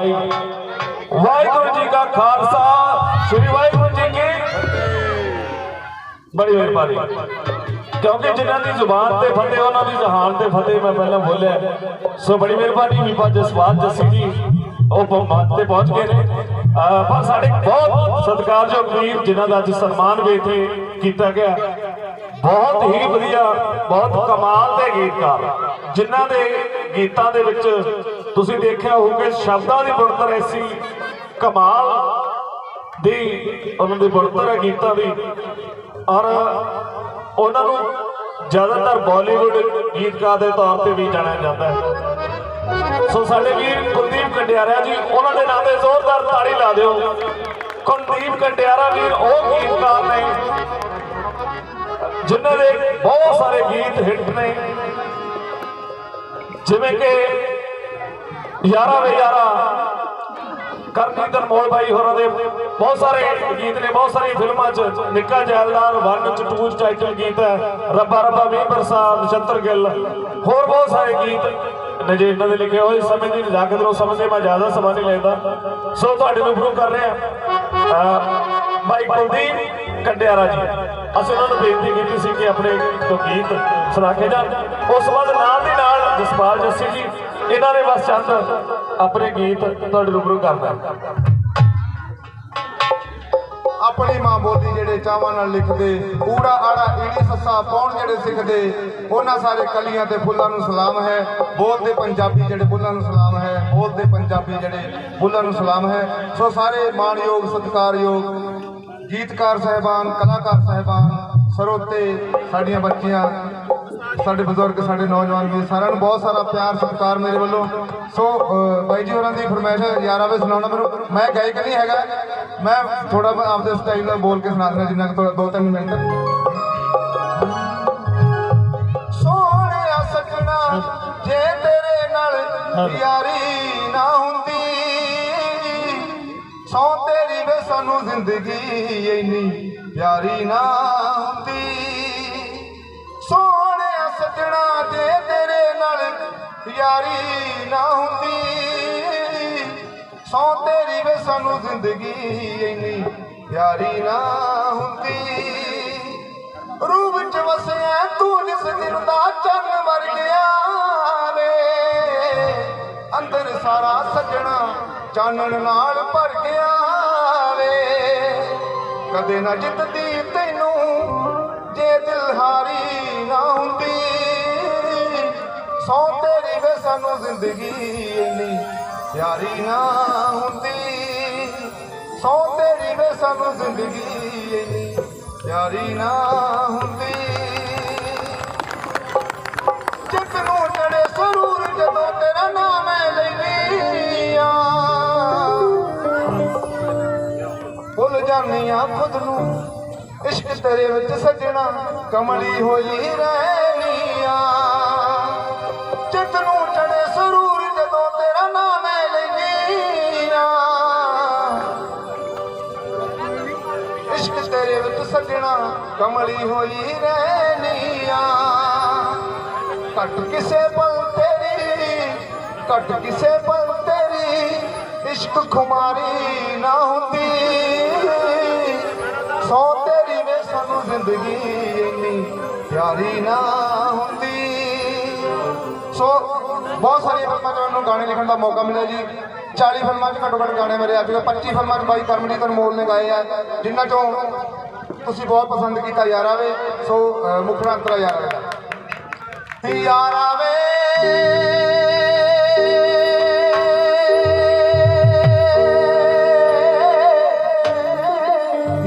ਵਾਹਿਗੁਰੂ ਜੀ ਕਾ ਖਾਲਸਾ, ਸ੍ਰੀ ਵਾਹਿਗੁਰੂ ਜੀ ਕੀ ਬੜੀ ਮਿਹਰਬਾਨੀ। ਕਿਉਂਕਿ ਜਿਨ੍ਹਾਂ ਦੀ ਜ਼ੁਬਾਨ ਤੇ ਫਤਿਹ, ਉਹਨਾਂ ਦੀ ਜਹਾਨ ਤੇ ਫਤਿਹ ਮੈਂ ਪਹਿਲਾਂ ਬੋਲਿਆ। ਸੋ ਬੜੀ ਮਿਹਰਬਾਨੀ ਬੀਬਾ ਜਸਪਾਲ ਜੱਸੀ ਜੀ, ਉਹ ਪਹੁੰਚ ਤੇ ਪਹੁੰਚ ਗਏ ਨੇ। ਪਰ ਸਾਡੇ ਬਹੁਤ ਸਤਿਕਾਰਯੋਗ ਵੀਰ ਜਿਨ੍ਹਾਂ ਦਾ ਅੱਜ ਸਨਮਾਨ ਵੀ ਇੱਥੇ ਕੀਤਾ ਗਿਆ। ਬਹੁਤ ਹੀ ਵਧੀਆ, ਬਹੁਤ ਕਮਾਲ ਦੇ ਗੀਤਕਾਰ। ਜਿਨ੍ਹਾਂ ਦੇ ਗੀਤਾਂ ਦੇ ਵਿੱਚ ਤੁਸੀਂ ਦੇਖਿਆ ਹੋਊਗਾ ਸ਼ਬਦਾਂ ਦੀ ਬਣਤਰ ਐਸੀ ਕਮਾਲ ਦੀ ਉਹਨਾਂ ਦੀ ਬਣਤਰ ਹੈ ਗੀਤਾਂ ਦੀ। ਔਰ ਉਹਨਾਂ ਨੂੰ ਜ਼ਿਆਦਾਤਰ ਬਾਲੀਵੁੱਡ ਗੀਤਕਾਰ ਦੇ ਤੌਰ ਤੇ ਵੀ ਜਾਣਿਆ ਜਾਂਦਾ ਹੈ। ਸੋ ਸਾਡੇ ਵੀਰ ਕੁਲਦੀਪ ਕੰਡਿਆਰਾ ਜੀ, ਉਹਨਾਂ ਦੇ ਨਾਂ ਤੇ ਜ਼ੋਰਦਾਰ ਤਾੜੀ ਲਾ ਦਿਓ। ਕੁਲਦੀਪ ਕੰਡਿਆਰਾ ਵੀਰ, ਉਹ ਗੀਤਕਾਰ ਨੇ, ਜਿਨ੍ਹਾਂ ਦੇ ਬਹੁਤ ਸਾਰੇ ਗੀਤ ਹਿੱਟ ਨੇ। ਜਿਵੇਂ ਕਿ ਯਾਰਾ ਵੇ ਯਾਰਾ। ਕਰਨੀ ਅਨਮੋਲ ਬਾਈ ਹੋਰਾਂ ਦੇ ਬਹੁਤ ਸਾਰੇ ਗੀਤ ਨੇ, ਬਹੁਤ ਸਾਰੀਆਂ ਫਿਲਮਾਂ 'ਚ ਨਿੱਕਾ ਜੈਲਦਾਰ ਵਨ ਚ ਟੂ 'ਚ ਟਾਈਟਲ ਗੀਤ ਹੈ, ਰੱਬਾ ਰੱਬਾ ਮੀਂਹ ਬਰਸਾ ਨਛੱਤਰ ਗਿੱਲ। ਹੋਰ ਬਹੁਤ ਸਾਰੇ ਗੀਤ ਨੇ ਜੇ ਇਹਨਾਂ ਦੇ ਲਿਖੇ ਹੋਏ, ਸਮੇਂ ਦੀ ਨਜ਼ਾਕਤ ਨੂੰ ਸਮਝਦੇ ਮੈਂ ਜ਼ਿਆਦਾ ਸਮਾਂ ਨਹੀਂ ਲੈਂਦਾ। ਸੋ ਤੁਹਾਡੇ ਨੂੰ ਪ੍ਰੂਵ ਕਰ ਰਿਹਾ। ਆ ਬਾਈ ਕੁਲਦੀਪ ਕੰਡਿਆਰਾ ਜੀ, ਅਸੀਂ ਉਹਨਾਂ ਨੂੰ ਬੇਨਤੀ ਕੀਤੀ ਸੀ ਕਿ ਆਪਣੇ ਤੋਂ ਗੀਤ ਸੁਣਾ ਕੇ ਜਾਣ। ਉਸ ਤੋਂ ਬਾਅਦ ਨਾਲ ਦੀ ਨਾਲ ਜਸਪਾਲ ਜੱਸੀ ਜੀ ਇਹਨਾਂ ਨੇ ਬਸ ਚੰਦ ਆਪਣੇ ਗੀਤ ਤੁਹਾਡੇ ਰੂਬਰੂ ਕਰਨਾ ਆਪਣੀ ਮਾਂ ਬੋਲੀ ਜਿਹੜੇ ਚਾਵਾਂ ਨਾਲ ਲਿਖਦੇ, ਊੜਾ ਆੜਾ ਈੜੀ ਸੱਸਾ ਪਾਉਣ ਜਿਹੜੇ ਸਿੱਖਦੇ, ਉਹਨਾਂ ਸਾਰੇ ਕਲੀਆਂ ਤੇ ਫੁੱਲਾਂ ਨੂੰ ਸਲਾਮ ਹੈ। ਬੋਲਦੇ ਪੰਜਾਬੀ ਜਿਹੜੇ ਬੁੱਲਾਂ ਨੂੰ ਸਲਾਮ ਹੈ, ਬੋਲਦੇ ਪੰਜਾਬੀ ਜਿਹੜੇ ਫੁੱਲਾਂ ਨੂੰ ਸਲਾਮ ਹੈ। ਸੋ ਸਾਰੇ ਮਾਣਯੋਗ, ਸਤਿਕਾਰਯੋਗ ਗੀਤਕਾਰ ਸਹਿਬਾਨ, ਕਲਾਕਾਰ ਸਹਿਬਾਨ, ਸਰੋਤੇ, ਸਾਡੀਆਂ ਬੱਚੀਆਂ ਸਾਡੇ ਬਜ਼ੁਰਗ ਸਾਡੇ ਨੌਜਵਾਨ ਵੀ ਸਾਰਿਆਂ ਨੂੰ ਬਹੁਤ ਸਾਰਾ ਪਿਆਰ ਸਤਿਕਾਰ ਮੇਰੇ ਵੱਲੋਂ। ਸੋ ਬਾਈ ਜੀ ਹੋਰਾਂ ਦੀ ਫਰਮਾਇਸ਼ ਹੈ ਯਾਰ ਆਵੇ ਸੁਣਾਉਣਾ ਮੈਨੂੰ। ਮੈਂ ਗਾਇਕ ਨਹੀਂ ਹੈਗਾ। ਮੈਂ ਥੋੜਾ ਆਪਦੇ ਸਟਾਈਲ ਨਾਲ ਬੋਲ ਕੇ ਸੁਣਾ ਦਿੰਦਾ ਜਿੰਨਾ ਕੁ ਥੋੜਾ ਦੋ ਤਿੰਨ ਮਿੰਟ। ਸੋਹਣਿਆ ਸਜਣਾ ਜੇ ਤੇਰੇ ਨਾਲ ਯਾਰੀ ਨਾ ਹੁੰਦੀ ਸੌ ਤੇਰੀ ਵੇ ਸਾਨੂੰ ਜ਼ਿੰਦਗੀ ਇੰਨੀ ਪਿਆਰੀ ਨਾ ਹੁੰਦੀ। ਸਜਣਾ ਜੇ ਤੇਰੇ ਨਾਲ ਯਾਰੀ ਨਾ ਹੁੰਦੀ। ਸੌ ਤੇਰੀ ਵੇ ਸਾਨੂੰ ਜ਼ਿੰਦਗੀ ਇੰਨੀ ਪਿਆਰੀ ਨਾ ਹੁੰਦੀ। ਰੂਪ ਵਿੱਚ ਵਸਿਆ ਤੂੰ ਜਿਸ ਦਿਨ ਦਾ ਚੰਨ ਮਰ ਗਿਆ ਵੇ। ਅੰਦਰ ਸਾਰਾ ਸੱਜਣਾ ਚਾਨਣ ਨਾਲ ਭਰ ਗਿਆ ਵੇ। ਕਦੇ ਨਾ ਜਿੱਤਦੀ ਸਾਨੂੰ ਜ਼ਿੰਦਗੀ ਇੰਨੀ ਪਿਆਰੀ ਨਾ ਹੁੰਦੀ। ਸੌ ਤੇਰੀ ਵੇ ਸਾਨੂੰ ਜ਼ਿੰਦਗੀ ਇੰਨੀ ਪਿਆਰੀ ਨਾ ਹੁੰਦੀ। ਜਿਸ ਨੂੰ ਚੜੇ ਸਰੂਰ ਜਦੋਂ ਤੇਰਾ ਨਾਮ ਹੈ ਲੈਨੀ ਆ ਭੁੱਲ ਜਾਂਦੀ ਆ ਖੁਦ ਨੂੰ, ਇਸ਼ਕ ਤੇਰੇ ਵਿੱਚ ਸਜਣਾ ਕਮਲੀ ਹੋਈ ਰਹਿਨੀ ਆ ਨੂੰ ਸਜਣਾ ਕਮਲੀ ਹੋਈ ਰਹਿਨੀਆ ਕੱਟ ਕਿਸੇ ਪਲ ਤੇਰੀ ਕੱਟ ਕਿਸੇ ਪਲ ਤੇਰੀ ਇਸ਼ਕ ਖੁਮਾਰੀ ਨਾ ਹੁੰਦੀ। ਸੋ ਤੇਰੀ ਵੇ ਸਾਨੂੰ ਜ਼ਿੰਦਗੀ ਇੰਨੀ ਪਿਆਰੀ ਨਾ ਹੁੰਦੀ। ਸੋ ਬਹੁਤ ਸਾਰੀਆਂ ਫਿਲਮਾਂ 'ਚ ਮੈਨੂੰ ਗਾਣੇ ਲਿਖਣ ਦਾ ਮੌਕਾ ਮਿਲਿਆ ਜੀ। 40 ਫਿਲਮਾਂ 'ਚ ਘੱਟੋ ਘੱਟ ਗਾਣੇ ਮੇਰੇ ਅੱਜ ਚੁੱਕੇ 25 ਫਿਲਮਾਂ 'ਚ ਬਾਈ ਕਰਮਜੀਤ ਅਨਮੋਲ ਨੇ ਗਾਏ ਆ। ਜਿਨ੍ਹਾਂ 'ਚੋਂ ਤੁਸੀਂ ਬਹੁਤ ਪਸੰਦ ਕੀਤਾ ਯਾਰਾ ਵੇ ਸੋ ਅਹ ਮੁਖੜਾ ਅੰਤਰਾ ਯਾਰਾ ਵੇ ਯਾਰਾ ਵੇ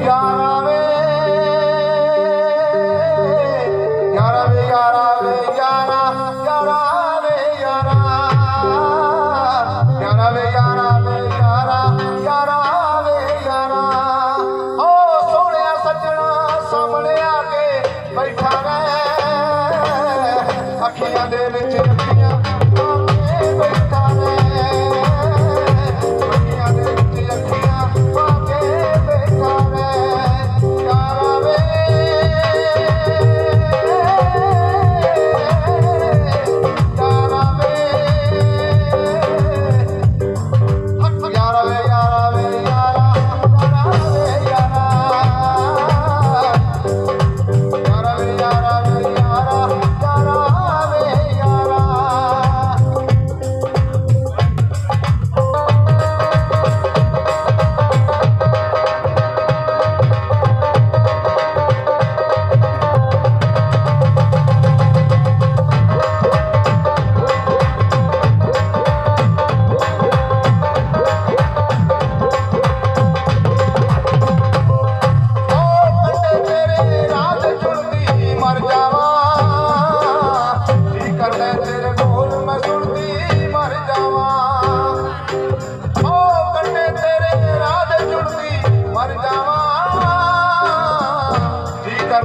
ਯਾਰਾ ਵੇ ਯਾਰਾ ਵੇ ਯਾਰਾ ਵੇ ਯਾਰਾ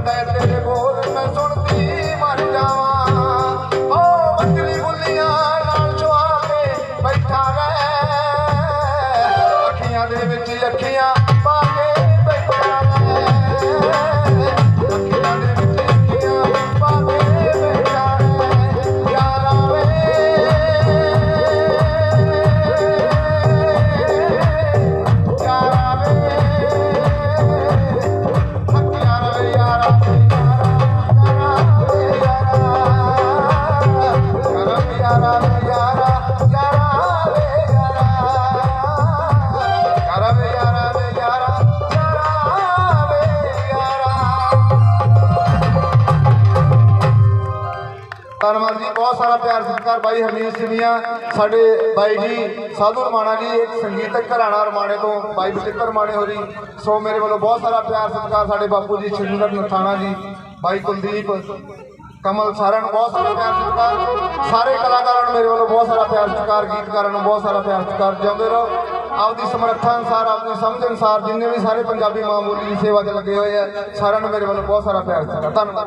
बदल ਧੰਨਵਾਦ ਜੀ, ਬਹੁਤ ਸਾਰਾ ਪਿਆਰ, ਸਤਿਕਾਰ ਬਾਈ ਹਰਮੀਤ ਸਿੰਘੀਆਂ ਸਾਡੇ ਬਾਈ ਜੀ, ਸਾਧੂ ਰਮਾਣਾ ਜੀ, ਇੱਕ ਸੰਗੀਤਕ ਘਰਾਣਾ ਰਮਾਣੇ ਤੋਂ, ਬਾਈ ਬਚਿੱਤਰ ਰਮਾਣੇ ਹੋਰੀ ਸੋ ਮੇਰੇ ਵੱਲੋਂ ਬਹੁਤ ਸਾਰਾ ਪਿਆਰ, ਸਤਿਕਾਰ ਸਾਡੇ ਬਾਪੂ ਜੀ ਸ਼ਿੰਦਰ ਨਥਾਣਾ ਜੀ, ਬਾਈ ਕੁਲਦੀਪ, ਕਮਲ ਸਾਰਿਆਂ ਨੂੰ ਬਹੁਤ ਸਾਰਾ ਪਿਆਰ, ਸਤਿਕਾਰ। ਸਾਰੇ ਕਲਾਕਾਰਾਂ ਨੂੰ ਮੇਰੇ ਵੱਲੋਂ ਬਹੁਤ ਸਾਰਾ ਪਿਆਰ, ਸਤਿਕਾਰ, ਗੀਤਕਾਰਾਂ ਨੂੰ ਬਹੁਤ ਸਾਰਾ ਪਿਆਰ, ਸਤਿਕਾਰ। ਜਿਉਂਦੇ ਰਹੋ, ਆਪਦੀ ਸਮਰੱਥਾ ਅਨੁਸਾਰ ਆਪਣੀ ਸਮਝ ਅਨੁਸਾਰ, ਜਿੰਨੇ ਵੀ ਸਾਰੇ ਪੰਜਾਬੀ ਮਾਂ ਬੋਲੀ ਦੀ ਸੇਵਾ 'ਚ ਲੱਗੇ ਹੋਏ ਆ, ਸਾਰਿਆਂ ਨੂੰ ਮੇਰੇ ਵੱਲੋਂ ਬਹੁਤ ਸਾਰਾ ਪਿਆਰ, ਸਤਿਕਾਰ। ਧੰਨਵਾਦ।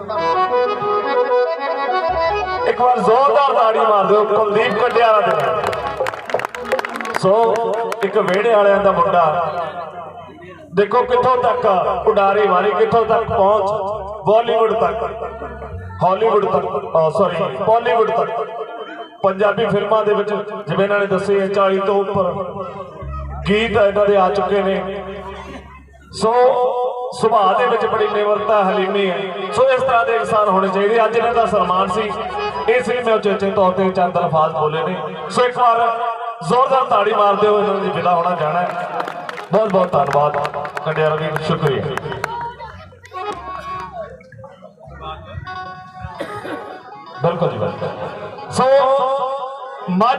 ਇੱਕ ਵਾਰ ਜ਼ੋਰਦਾਰ ਤਾੜੀ ਮਾਰ ਦਿਓ, ਕੁਲਦੀਪ ਕੰਡਿਆਲਾ ਦੇ ਸੋ, ਇੱਕ ਵਿਹੜੇ ਵਾਲਿਆਂ ਦਾ ਮੁੰਡਾ। ਦੇਖੋ ਕਿੱਥੋਂ ਤੱਕ ਉਡਾਰੀ ਮਾਰੀ ਕਿੱਥੋਂ ਤੱਕ ਪਹੁੰਚ? ਬਾਲੀਵੁੱਡ ਤੱਕ। ਹਾਲੀਵੁੱਡ ਤੱਕ। ਸੌਰੀ ਬਾਲੀਵੁੱਡ ਤੱਕ। ਪੰਜਾਬੀ ਫਿਲਮਾਂ ਦੇ ਵਿੱਚ, ਜਿਵੇਂ ਇਹਨਾਂ ਨੇ ਦੱਸੇ ਹੈ 40 ਤੋਂ ਉੱਪਰ ਗੀਤ ਇਹਨਾਂ ਦੇ ਆ ਚੁੱਕੇ ਨੇ। ਸੋ, ਸੁਭਾਅ ਦੇ ਵਿੱਚ ਬੜੀ ਨਿਮਰਤਾ, ਹਲੀਮੀ ਹੈ। ਸੋ, ਇਸ ਤਰ੍ਹਾਂ ਦੇ ਇਨਸਾਨ ਹੋਣੇ ਚਾਹੀਦੇ ਅੱਜ ਇਹਨਾਂ ਦਾ ਸਨਮਾਨ ਸੀ। ਇਸ ਲਈ ਮੈਂ ਉਚੇਚੇ ਤੌਰ ਤੇ ਚੰਦ ਅਲਫਾਜ਼ ਬੋਲੇ ਨੇ ਸੋ ਇੱਕ ਵਾਰ ਜ਼ੋਰਦਾਰ ਤਾੜੀ ਮਾਰਦੇ ਹੋਏ ਇਹਨਾਂ ਦੀ ਵਿਦਾ ਹੋਣਾ ਜਾਣਾ ਹੈ ਬਹੁਤ ਬਹੁਤ ਧੰਨਵਾਦ ਕੰਡਿਆਲਾ ਵੀ ਸ਼ੁਕਰੀਆ ਬਿਲਕੁਲ ਜੀ ਬਿਲਕੁਲ ਸੋ ਮੱਝ